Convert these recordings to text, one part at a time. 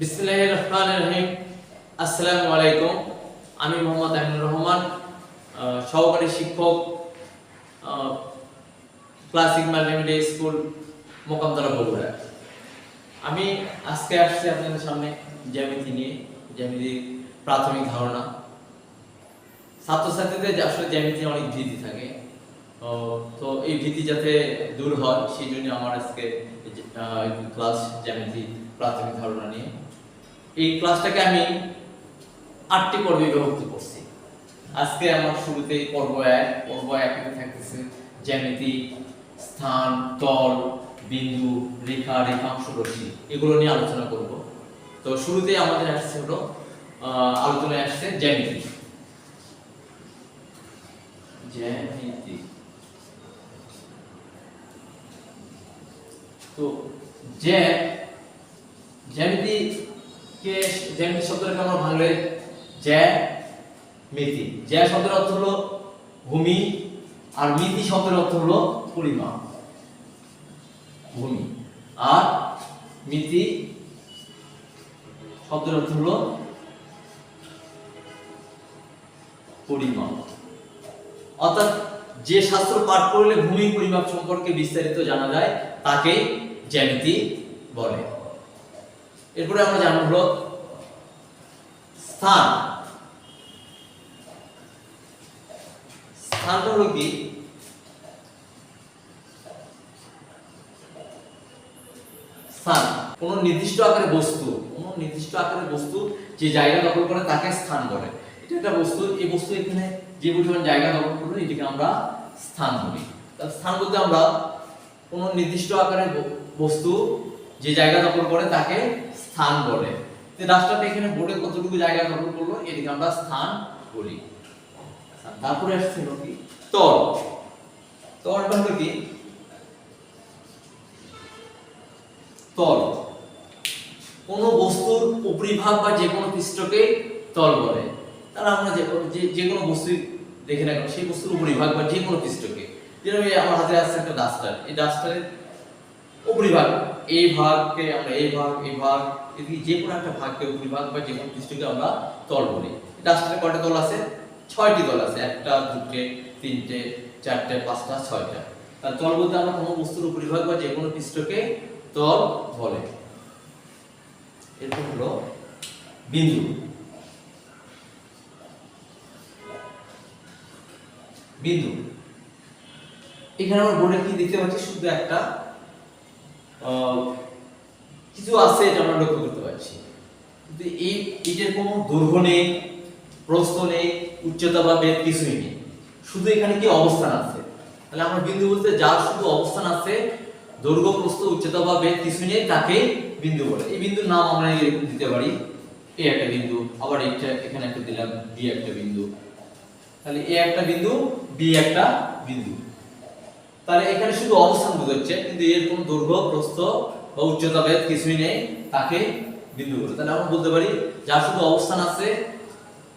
বিসমিল্লাহির রহমানির রহিম। আসসালামু আলাইকুম আমি মোহাম্মদ আমিনুর রহমান সহকারী শিক্ষক classic multimedia school, Mokamtala Bogura. আমি আজকে আসছি আপনাদের সামনে জ্যামিতি নিয়ে, জ্যামিতির প্রাথমিক ধারণা। ছাত্রছাত্রীদের আসলে জ্যামিতি অনেক ভীতি থাকে। তো এই ভীতি যাতে দূর হয়, সেই জন্য আমার আজকে ক্লাস জ্যামিতি প্রাথমিক ধারণা নিয়ে। এই ক্লাসটাকে আমি আটটি পর্বে বিভক্ত করছি। আজকে আমার শুরুতে পর্ব এক। পর্ব একে থাকতেছে জ্যামিতি, স্থান, তল, বিন্দু, রেখা রেখাংশ রশ্মি এগুলো নিয়ে আলোচনা করব। তো শুরুতে আমাদের আসছে হলো আলোচনায় আসছে জ্যামিতি। জ্যামিতি। তো জ্যা জ্যামিতি কে জ্যামিতি শব্দটাকে আমরা ভাঙলে জ্যা, মিতি। জ্যা শব্দের অর্থ হলো ভূমি, আর মিতি শব্দের অর্থ হলো পরিমাপ ভূমি। আর মিতি শব্দের অর্থ হলো পরিমাপ অর্থাৎ যে শাস্ত্র পাঠ করলে ভূমি পরিমাপ সম্পর্কে বিস্তারিত জানা যায় তাকে জ্যামিতি বলে। এরপরে আমরা জানব হলো স্থান। স্থানটা হলো কি? স্থান। কোন নির্দিষ্ট আকারের বস্তু, কোন নির্দিষ্ট আকারের বস্তু যে জায়গা দখল করে তাকে স্থান বলে। এটা একটা বস্তু, এই বস্তু এখানে যে পরিমাণ জায়গা দখল করবে, এটাকে আমরা স্থান বলি। স্থান বলতে আমরা কোন নির্দিষ্ট আকারের বস্তু যে জায়গা দখল করে তাকে স্থান বলে। রাস্তাটা এখানে বোর্ডে কতটুকু জায়গা দখল করল? এটাকে আমরা স্থান বলি। তারপরে আসছে হলো কি? তল। হলো কি? তল। কোন বস্তুর উপরিভাগ বা যে কোনো পৃষ্ঠকে তল বলে। তাহলে আমরা যে যে- কোনো বস্তু দেখে না সেই বস্তুর উপরিভাগ বা যে কোনো পৃষ্ঠকে। যেরকম আমার হাতে আছে একটা ডাস্টার। এই ডাস্টারের উপরিভাগ এই ভাগকে আমরা এই ভাগ এই ভাগ, এদিকে যে কোনো একটা ভাগকে উপরিভাগ বা যে কোনো পৃষ্ঠকে আমরা তল বলি। ডাস্টারে কয়টা তল আছে? ছয়টি তল আছে, একটা দুটে তিনটে, চারটে, পাঁচটা, ছয়টা। তার তল বলতে আমরা কোনো বস্তুর উপরিভাগ বা যে কোনো পৃষ্ঠকে তল বলে। এরপর হলো বিন্দু। বিন্দু। এখানে আমরা বোর্ডে কি দেখতে পাচ্ছি? শুধু একটা কিছু আছে এটা আমরা লক্ষ্য করতে পারছি। কিন্তু এই এটার কোনো দৈর্ঘ্য নেই, প্রস্থ নেই, উচ্চতা বা বেদ কিছুই নেই। শুধু এখানে কি অবস্থান আছে? তাহলে আমরা বিন্দু বলতে যার শুধু অবস্থান আছে, দৈর্ঘ্য, প্রস্থ, উচ্চতা বা বেদ কিছু নেই তাকে বিন্দু বলে। এই বিন্দুর নাম আমরা এরকম দিতে পারি। এ একটা বিন্দু, আবার এটা এখানে একটা দিলাম, বি একটা বিন্দু। তাহলে এ একটা বিন্দু, বি একটা বিন্দু। তাহলে এখানে শুধু অবস্থান বোঝাচ্ছে, কিন্তু এর কোনো দৈর্ঘ্য, প্রস্থ বা উচ্চতা ভেদ কিছুই নেই, তাকে বিন্দু বলে। তাহলে আমরা বলতে পারি, যার শুধু অবস্থান আছে,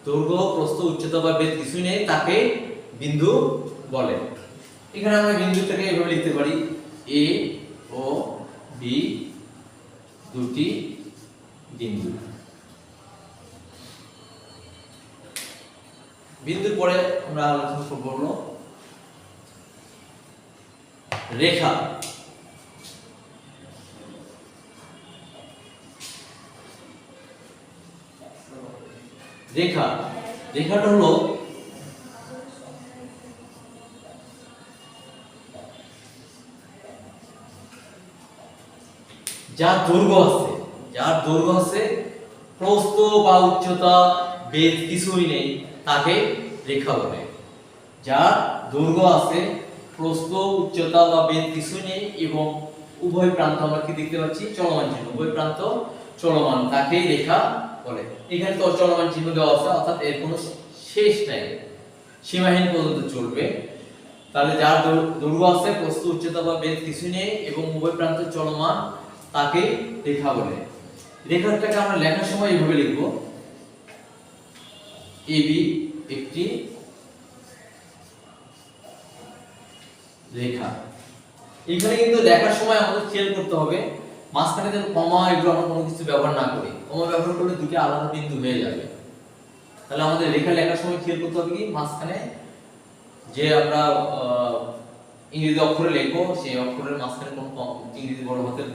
দৈর্ঘ্য, প্রস্থ, উচ্চতা বা ভেদ কিছুই নেই, তাকে বিন্দু বলে। এখানে আমরা বিন্দুটাকে এভাবে লিখতে পারি, এ ও বি দুটি বিন্দু। বিন্দুর পরে আমরা আলোচনা হলো রেখা। রেখা। রেখাটা হলো যার দৈর্ঘ্য আছে, যার দৈর্ঘ্য আছে প্রস্থ বা উচ্চতা বেদ কিছুই নেই, তাকে রেখা বলে। যার দৈর্ঘ্য আছে প্রস্থ উচ্চতা বা বেদ কিছু নেই এবং উভয় প্রান্ত আমরা কি দেখতে পাচ্ছি? চলমান চিহ্ন। উভয় প্রান্ত চলমান, তাকেই রেখা বলে। এখানে তো চলমান চিহ্ন দেওয়া আছে, অর্থাৎ এর কোনো শেষ নাই। সীমাহীন পর্যন্ত চলবে। তাহলে যার দৈ- দৈর্ঘ্য আছে প্রস্থ উচ্চতা বা বেদ কিছু নেই এবং উভয় প্রান্ত চলমান, তাকে রেখা বলে। রেখাটাকে আমরা লেখার সময় এইভাবে লিখব। এবি একটি রেখা। এখানে কিন্তু লেখার সময় আমাদের খেয়াল করতে হবে, মাঝখানে যেন কমা এগুলো আমরা কোনো কিছু ব্যবহার না করি। কমা ব্যবহার করলে দুটো আলাদা বিন্দু হয়ে যাবে। তাহলে আমাদের লেখা লেখার সময় খেয়াল করতে হবে কি? মাঝখানে যে আমরা ইংরেজি অক্ষরে লিখব, সেই অক্ষরের মাঝখানে কোনো ইংরেজি বড় হাতের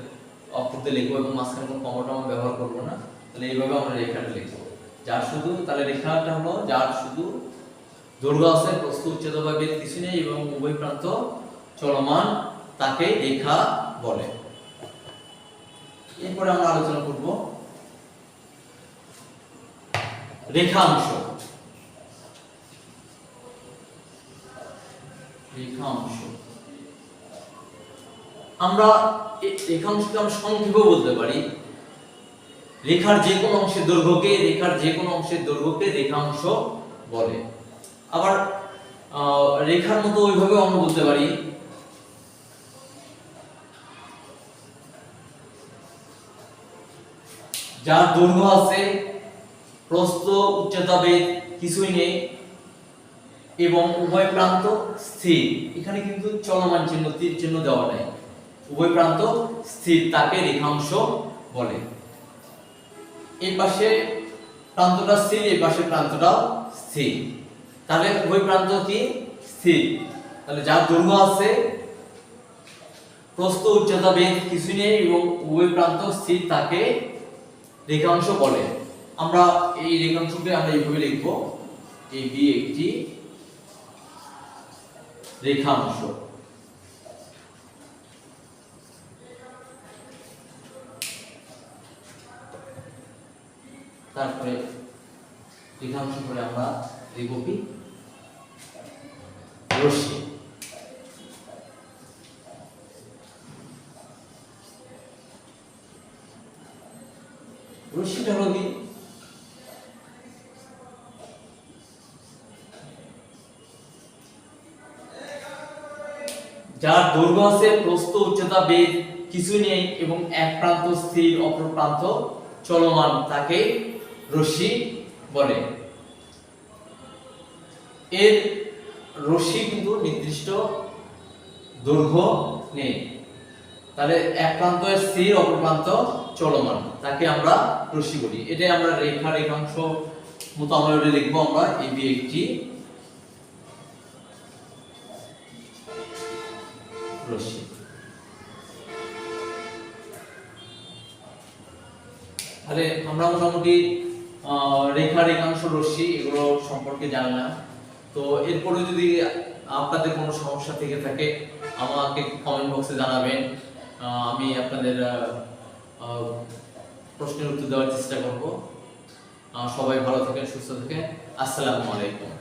অক্ষরতে লিখব এবং মাঝখানে কোনো কমাটা আমরা ব্যবহার করব না। তাহলে এইভাবে আমরা রেখাটা লিখব। যার শুধু, তাহলে রেখাটা হলো যার শুধু দৈর্ঘ্য আছে প্রস্থ উচ্চতা বা বেগ কিছু নেই এবং উভয় প্রান্ত চলমান তাকে রেখা বলে। এরপরে আমরা আলোচনা করব রেখাংশ। রেখাংশ। আমরা রেখাংশকে আমরা সংক্ষেপে বলতে পারি। রেখার যে কোনো অংশের দৈর্ঘ্যকে রেখার যে কোনো অংশের দৈর্ঘ্যকে রেখাংশ বলে। আবার রেখার মতো ওইভাবে আমরা বলতে পারি যার দৈর্ঘ্য আছে প্রস্থ, উচ্চতা বেদ কিছুই নেই এবং উভয় প্রান্ত স্থির। এখানে কিন্তু চলমান চিহ্ন তীর চিহ্ন দেওয়া নাই। উভয় প্রান্ত স্থির তাকে রেখাংশ বলে। এই পাশে প্রান্তটা স্থির, এই পাশে প্রান্তটাও স্থির। তাহলে উভয় প্রান্ত কি? স্থির। তাহলে যার দৈর্ঘ্য আছে প্রস্থ, উচ্চতা বেদ কিছু নেই এবং উভয় প্রান্ত স্থির তাকে রেখাংশ বলে। আমরা এই রেখাংশকে আমরা এইভাবে লিখব এই বি একটি রেখাংশ। তারপরে রেখাংশ করে আমরা লিখব কি? রশ্মি। রশ্মিটা হলো যার দৈর্ঘ্য আছে প্রস্থ উচ্চতা বেদ কিছু নেই এবং এক প্রান্ত স্থির, অপর প্রান্ত চলমান তাকে রশ্মি বলে। এর রশ্মি কিন্তু নির্দিষ্ট দৈর্ঘ্য নেই। তাহলে এক প্রান্ত স্থির, অপর প্রান্ত চলমান, তাকে আমরা রশ্মি বলি। এটাই আমরা রেখা, রেখাংশ মতো আমরা এটা লিখব আমরা এবি একটি রশ্মি তাহলে আমরা মোটামুটি রেখা, রেখাংশ রশ্মি এগুলো সম্পর্কে জানলাম। তো এরপরে যদি আপনাদের কোনো সমস্যা থেকে থাকে, আমাকে কমেন্ট বক্সে জানাবেন। আমি আপনাদের প্রশ্নের উত্তর দেওয়ার চেষ্টা করব। সবাই ভালো থাকেন সুস্থ থাকেন। আসসালামু আলাইকুম।